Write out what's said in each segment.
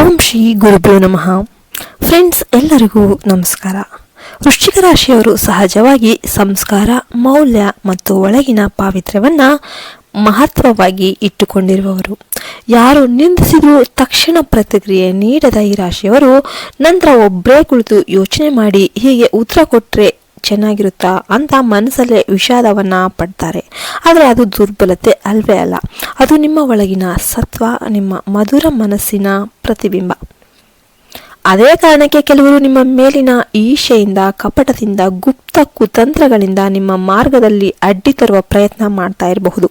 ಓಂ ಶ್ರೀ ಗುರುಭ್ಯೋ ನಮಃ. ಫ್ರೆಂಡ್ಸ್ ಎಲ್ಲರಿಗೂ ನಮಸ್ಕಾರ. ವೃಶ್ಚಿಕ ರಾಶಿಯವರು ಸಹಜವಾಗಿ ಸಂಸ್ಕಾರ, ಮೌಲ್ಯ ಮತ್ತು ಒಳಗಿನ ಪಾವಿತ್ರ್ಯವನ್ನು ಮಹತ್ವವಾಗಿ ಇಟ್ಟುಕೊಂಡಿರುವವರು. ಯಾರು ನಿಂದಿಸಿದರೂ ತಕ್ಷಣ ಪ್ರತಿಕ್ರಿಯೆ ನೀಡದ ಈ ರಾಶಿಯವರು ನಂತರ ಒಬ್ಬರೇ ಕುಳಿತು ಯೋಚನೆ ಮಾಡಿ ಹೀಗೆ ಉತ್ತರ ಕೊಟ್ಟರೆ ಚೆನ್ನಾಗಿರುತ್ತಾ ಅಂತ ಮನಸ್ಸಲ್ಲೇ ವಿಷಾದವನ್ನು ಪಡ್ತಾರೆ. ಆದರೆ ಅದು ದುರ್ಬಲತೆ ಅಲ್ವೇ ಅಲ್ಲ. ಅದು ನಿಮ್ಮ ಒಳಗಿನ ಸತ್ವ, ನಿಮ್ಮ ಮಧುರ ಮನಸ್ಸಿನ ಪ್ರತಿಬಿಂಬ. ಅದೇ ಕಾರಣಕ್ಕೆ ಕೆಲವರು ನಿಮ್ಮ ಮೇಲಿನ ಈಶೆಯಿಂದ, ಕಪಟದಿಂದ, ಗುಪ್ತ ಕುತಂತ್ರಗಳಿಂದ ನಿಮ್ಮ ಮಾರ್ಗದಲ್ಲಿ ಅಡ್ಡಿ ತರುವ ಪ್ರಯತ್ನ ಮಾಡ್ತಾ ಇರಬಹುದು.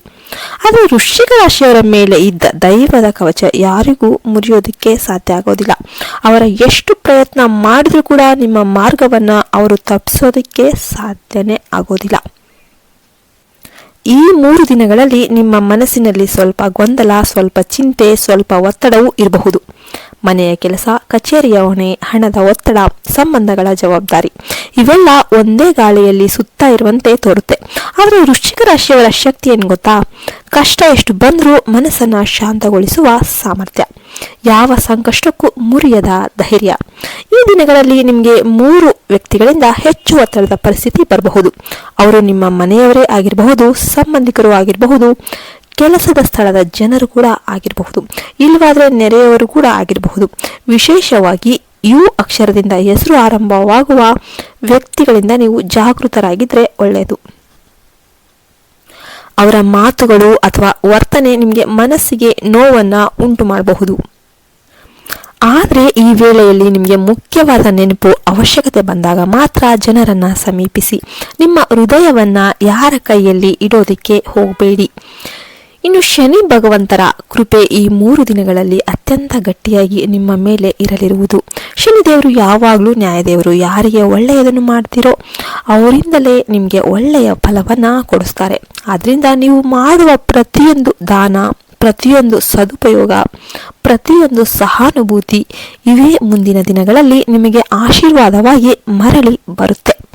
ಆದರೆ ವೃಶ್ಚಿಕ ರಾಶಿಯವರ ಮೇಲೆ ಇದ್ದ ದೈವದ ಕವಚ ಯಾರಿಗೂ ಮುರಿಯೋದಕ್ಕೆ ಸಾಧ್ಯ ಆಗೋದಿಲ್ಲ. ಅವರ ಎಷ್ಟು ಪ್ರಯತ್ನ ಮಾಡಿದ್ರೂ ಕೂಡ ನಿಮ್ಮ ಮಾರ್ಗವನ್ನ ಅವರು ತಪ್ಪಿಸೋದಕ್ಕೆ ಸಾಧ್ಯನೇ ಆಗೋದಿಲ್ಲ. ಈ ಮೂರು ದಿನಗಳಲ್ಲಿ ನಿಮ್ಮ ಮನಸ್ಸಿನಲ್ಲಿ ಸ್ವಲ್ಪ ಗೊಂದಲ, ಸ್ವಲ್ಪ ಚಿಂತೆ, ಸ್ವಲ್ಪ ಒತ್ತಡವೂ ಇರಬಹುದು. ಮನೆಯ ಕೆಲಸ ಕಚೇರಿಯ ಹೊಣೆ ಹಣದ ಒತ್ತಡ, ಸಂಬಂಧಗಳ ಜವಾಬ್ದಾರಿ. ಇವೆಲ್ಲ ಒಂದೇ ಗಾಳಿಯಲ್ಲಿ ಸುತ್ತ ಇರುವಂತೆ ತೋರುತ್ತೆ. ಆದರೆ ವೃಶ್ಚಿಕ ರಾಶಿಯವರ ಶಕ್ತಿ ಏನು ಗೊತ್ತಾ? ಕಷ್ಟ ಎಷ್ಟು ಬಂದರೂ ಮನಸ್ಸನ್ನು ಶಾಂತಗೊಳಿಸುವ ಸಾಮರ್ಥ್ಯ. ಯಾವ ಸಂಕಷ್ಟಕ್ಕೂ ಮುರಿಯದ ಧೈರ್ಯ. ಈ ದಿನಗಳಲ್ಲಿ ನಿಮಗೆ ಮೂರು ವ್ಯಕ್ತಿಗಳಿಂದ ಹೆಚ್ಚು ಒತ್ತಡದ ಪರಿಸ್ಥಿತಿ ಬರಬಹುದು. ಅವರು ನಿಮ್ಮ ಮನೆಯವರೇ ಆಗಿರಬಹುದು, ಸಂಬಂಧಿಕರು ಆಗಿರಬಹುದು ಕೆಲಸದ ಸ್ಥಳದ ಜನರು ಕೂಡ ಆಗಿರಬಹುದು. ಇಲ್ಲವಾದರೆ ನೆರೆಯವರು ಕೂಡ ಆಗಿರಬಹುದು. ವಿಶೇಷವಾಗಿ ಯು ಅಕ್ಷರದಿಂದ ಹೆಸರು ಆರಂಭವಾಗುವ ವ್ಯಕ್ತಿಗಳಿಂದ ನೀವು ಜಾಗೃತರಾಗಿದ್ರೆ ಒಳ್ಳೆಯದು. ಅವರ ಮಾತುಗಳು ಅಥವಾ ವರ್ತನೆ ನಿಮಗೆ ಮನಸ್ಸಿಗೆ ನೋವನ್ನು ಉಂಟು ಮಾಡಬಹುದು. ಆದರೆ ಈ ವೇಳೆಯಲ್ಲಿ ನಿಮಗೆ ಮುಖ್ಯವಾದ ನೆನಪು ಅವಶ್ಯಕತೆ ಬಂದಾಗ ಮಾತ್ರ ಜನರನ್ನು ಸಮೀಪಿಸಿ. ನಿಮ್ಮ ಹೃದಯವನ್ನು ಯಾರ ಕೈಯಲ್ಲಿ ಇಡೋದಕ್ಕೆ ಹೋಗಬೇಡಿ. ಇನ್ನು ಶನಿ ಭಗವಂತರ ಕೃಪೆ ಈ ಮೂರು ದಿನಗಳಲ್ಲಿ ಅತ್ಯಂತ ಗಟ್ಟಿಯಾಗಿ ನಿಮ್ಮ ಮೇಲೆ ಇರಲಿರುವುದು. ಶನಿದೇವರು ಯಾವಾಗಲೂ ನ್ಯಾಯದೇವರು. ಯಾರಿಗೆ ಒಳ್ಳೆಯದನ್ನು ಮಾಡ್ತೀರೋ ಅವರಿಂದಲೇ ನಿಮಗೆ ಒಳ್ಳೆಯ ಫಲವನ್ನು ಕೊಡಿಸ್ತಾರೆ. ಆದ್ದರಿಂದ ನೀವು ಮಾಡುವ ಪ್ರತಿಯೊಂದು ದಾನ, ಪ್ರತಿಯೊಂದು ಸದುಪಯೋಗ, ಪ್ರತಿಯೊಂದು ಸಹಾನುಭೂತಿ ಇವೇ ಮುಂದಿನ ದಿನಗಳಲ್ಲಿ ನಿಮಗೆ ಆಶೀರ್ವಾದವಾಗಿ ಮರಳಿ ಬರುತ್ತೆ.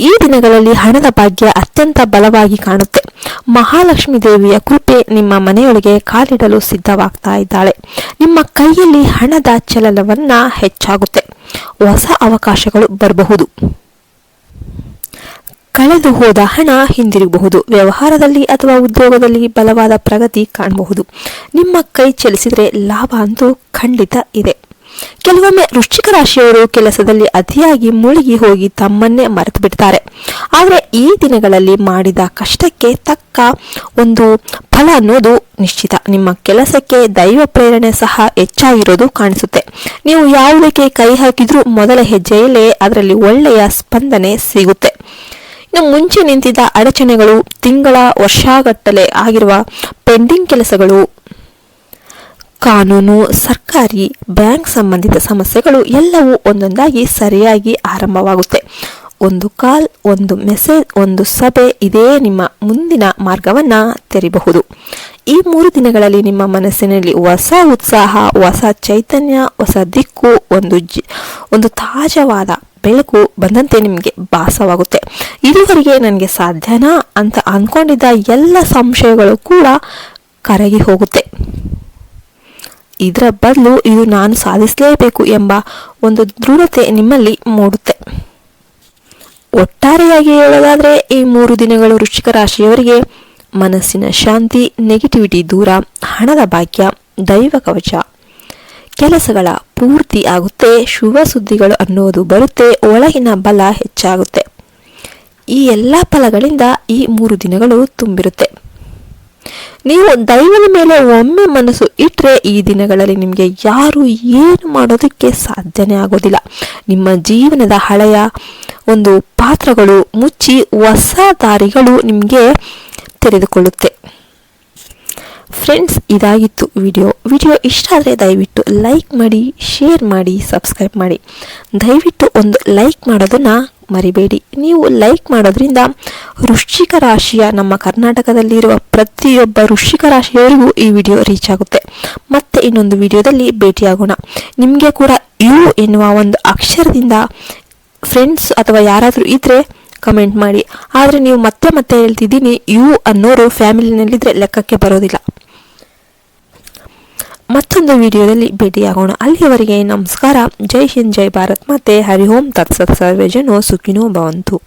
ಈ ದಿನಗಳಲ್ಲಿ ಹಣದ ಭಾಗ್ಯ ಅತ್ಯಂತ ಬಲವಾಗಿ ಕಾಣುತ್ತೆ. ಮಹಾಲಕ್ಷ್ಮಿ ದೇವಿಯ ಕೃಪೆ ನಿಮ್ಮ ಮನೆಯೊಳಗೆ ಕಾಲಿಡಲು ಸಿದ್ಧವಾಗ್ತಾ ಇದ್ದಾಳೆ. ನಿಮ್ಮ ಕೈಯಲ್ಲಿ ಹಣದ ಚಲನವನ್ನ ಹೆಚ್ಚಾಗುತ್ತೆ. ಹೊಸ ಅವಕಾಶಗಳು ಬರಬಹುದು. ಕಳೆದು ಹೋದ ಹಣ ಹಿಂದಿರುಗಬಹುದು. ವ್ಯವಹಾರದಲ್ಲಿ ಅಥವಾ ಉದ್ಯೋಗದಲ್ಲಿ ಬಲವಾದ ಪ್ರಗತಿ ಕಾಣಬಹುದು. ನಿಮ್ಮ ಕೈ ಚಲಿಸಿದರೆ ಲಾಭ ಅಂತೂ ಖಂಡಿತ ಇದೆ. ಕೆಲವೊಮ್ಮೆ ವೃಶ್ಚಿಕ ರಾಶಿಯವರು ಕೆಲಸದಲ್ಲಿ ಅತಿಯಾಗಿ ಮುಳುಗಿ ಹೋಗಿ ತಮ್ಮನ್ನೇ ಮರೆತು ಬಿಡ್ತಾರೆ. ಆದರೆ ಈ ದಿನಗಳಲ್ಲಿ ಮಾಡಿದ ಕಷ್ಟಕ್ಕೆ ತಕ್ಕ ಒಂದು ಫಲ ಅನ್ನೋದು ನಿಶ್ಚಿತ. ನಿಮ್ಮ ಕೆಲಸಕ್ಕೆ ದೈವ ಪ್ರೇರಣೆ ಸಹ ಹೆಚ್ಚಾಗಿರೋದು ಕಾಣಿಸುತ್ತೆ. ನೀವು ಯಾವುದಕ್ಕೆ ಕೈ ಹಾಕಿದ್ರೂ ಮೊದಲ ಹೆಜ್ಜೆಯಲ್ಲೇ ಅದರಲ್ಲಿ ಒಳ್ಳೆಯ ಸ್ಪಂದನೆ ಸಿಗುತ್ತೆ. ಇನ್ನು ಮುಂಚೆ ನಿಂತಿದ್ದ ಅಡಚಣೆಗಳು ತಿಂಗಳ ವರ್ಷಗಟ್ಟಲೆ ಆಗಿರುವ ಪೆಂಡಿಂಗ್ ಕೆಲಸಗಳು ಕಾನೂನು, ಸರ್ಕಾರಿ, ಬ್ಯಾಂಕ್ ಸಂಬಂಧಿತ ಸಮಸ್ಯೆಗಳು ಎಲ್ಲವೂ ಒಂದೊಂದಾಗಿ ಸರಿಯಾಗಿ ಆರಂಭವಾಗುತ್ತೆ. ಒಂದು ಕಾಲ್, ಒಂದು ಮೆಸೇಜ್, ಒಂದು ಸಭೆ ಇದೇ ನಿಮ್ಮ ಮುಂದಿನ ಮಾರ್ಗವನ್ನ ತೆರಿಬಹುದು. ಈ ಮೂರು ದಿನಗಳಲ್ಲಿ ನಿಮ್ಮ ಮನಸ್ಸಿನಲ್ಲಿ ಹೊಸ ಉತ್ಸಾಹ, ಹೊಸ ಚೈತನ್ಯ, ಹೊಸ ದಿಕ್ಕು, ಒಂದು ಜಿ, ಒಂದು ತಾಜವಾದ ಬೆಳಕು ಬಂದಂತೆ ನಿಮಗೆ ಭಾಸವಾಗುತ್ತೆ. ಇದುವರೆಗೆ ನನಗೆ ಸಾಧ್ಯನಾ ಅಂತ ಅಂದ್ಕೊಂಡಿದ್ದ ಎಲ್ಲ ಸಂಶಯಗಳು ಕೂಡ ಕರಗಿ ಹೋಗುತ್ತೆ. ಇದರ ಬದಲು ಇದು ನಾನು ಸಾಧಿಸಲೇಬೇಕು ಎಂಬ ಒಂದು ದೃಢತೆ ನಿಮ್ಮಲ್ಲಿ ಮೂಡುತ್ತೆ. ಒಟ್ಟಾರೆಯಾಗಿ ಹೇಳೋದಾದರೆ ಈ ಮೂರು ದಿನಗಳು ವೃಶ್ಚಿಕ ರಾಶಿಯವರಿಗೆ ಮನಸ್ಸಿನ ಶಾಂತಿ ನೆಗೆಟಿವಿಟಿ ದೂರ, ಹಣದ ಭಾಗ್ಯ, ದೈವ ಕವಚ. ಕೆಲಸಗಳ ಪೂರ್ತಿ ಆಗುತ್ತೆ, ಶುಭ ಸುದ್ದಿಗಳು ಅನ್ನೋದು ಬರುತ್ತೆ, ಒಳಗಿನ ಬಲ ಹೆಚ್ಚಾಗುತ್ತೆ. ಈ ಎಲ್ಲ ಫಲಗಳಿಂದ ಈ ಮೂರು ದಿನಗಳು ತುಂಬಿರುತ್ತೆ. ನೀವು ದೈವದ ಮೇಲೆ ಒಮ್ಮೆ ಮನಸ್ಸು ಇಟ್ಟರೆ ಈ ದಿನಗಳಲ್ಲಿ ನಿಮಗೆ ಯಾರು ಏನು ಮಾಡೋದಕ್ಕೆ ಸಾಧ್ಯನೇ ಆಗೋದಿಲ್ಲ. ನಿಮ್ಮ ಜೀವನದ ಹಳೆಯ ಒಂದು ಪಾತ್ರಗಳು ಮುಚ್ಚಿ ಹೊಸ ದಾರಿಗಳು ನಿಮಗೆ ತೆರೆದುಕೊಳ್ಳುತ್ತೆ. ಫ್ರೆಂಡ್ಸ್ ಇದಾಗಿತ್ತು ವಿಡಿಯೋ. ವಿಡಿಯೋ ಇಷ್ಟ ಆದರೆ ದಯವಿಟ್ಟು ಲೈಕ್ ಮಾಡಿ, ಶೇರ್ ಮಾಡಿ, ಸಬ್ಸ್ಕ್ರೈಬ್ ಮಾಡಿ. ದಯವಿಟ್ಟು ಒಂದು ಲೈಕ್ ಮಾಡೋದನ್ನು ಮರಿಬೇಡಿ. ನೀವು ಲೈಕ್ ಮಾಡೋದ್ರಿಂದ ವೃಶ್ಚಿಕ ರಾಶಿಯ ನಮ್ಮ ಕರ್ನಾಟಕದಲ್ಲಿರುವ ಪ್ರತಿಯೊಬ್ಬ ವೃಶ್ಚಿಕ ರಾಶಿಯವರಿಗೂ ಈ ವಿಡಿಯೋ ರೀಚ್ ಆಗುತ್ತೆ. ಮತ್ತೆ ಇನ್ನೊಂದು ವಿಡಿಯೋದಲ್ಲಿ ಭೇಟಿಯಾಗೋಣ. ನಿಮಗೆ ಕೂಡ ಯು ಎನ್ನುವ ಒಂದು ಅಕ್ಷರದಿಂದ ಫ್ರೆಂಡ್ಸ್ ಅಥವಾ ಯಾರಾದರೂ ಇದ್ದರೆ ಕಮೆಂಟ್ ಮಾಡಿ. ಆದರೆ ನೀವು ಮತ್ತೆ ಮತ್ತೆ ಹೇಳ್ತಿದ್ದೀನಿ ಯು ಅನ್ನೋರು ಫ್ಯಾಮಿಲಿನಲ್ಲಿದ್ದರೆ ಲೆಕ್ಕಕ್ಕೆ ಬರೋದಿಲ್ಲ. ಮತ್ತೊಂದು ವಿಡಿಯೋದಲ್ಲಿ ಭೇಟಿಯಾಗೋಣ. ಅಲ್ಲಿಯವರೆಗೆ ನಮಸ್ಕಾರ. ಜೈ ಹಿಂದ್, ಜೈ ಭಾರತ್. ಮತ್ತೆ ಹರಿ ಓಂ ತತ್ಸತ್ ಸರ್ವೇಜನೋ ಸುಖಿನೋ ಭವಂತು.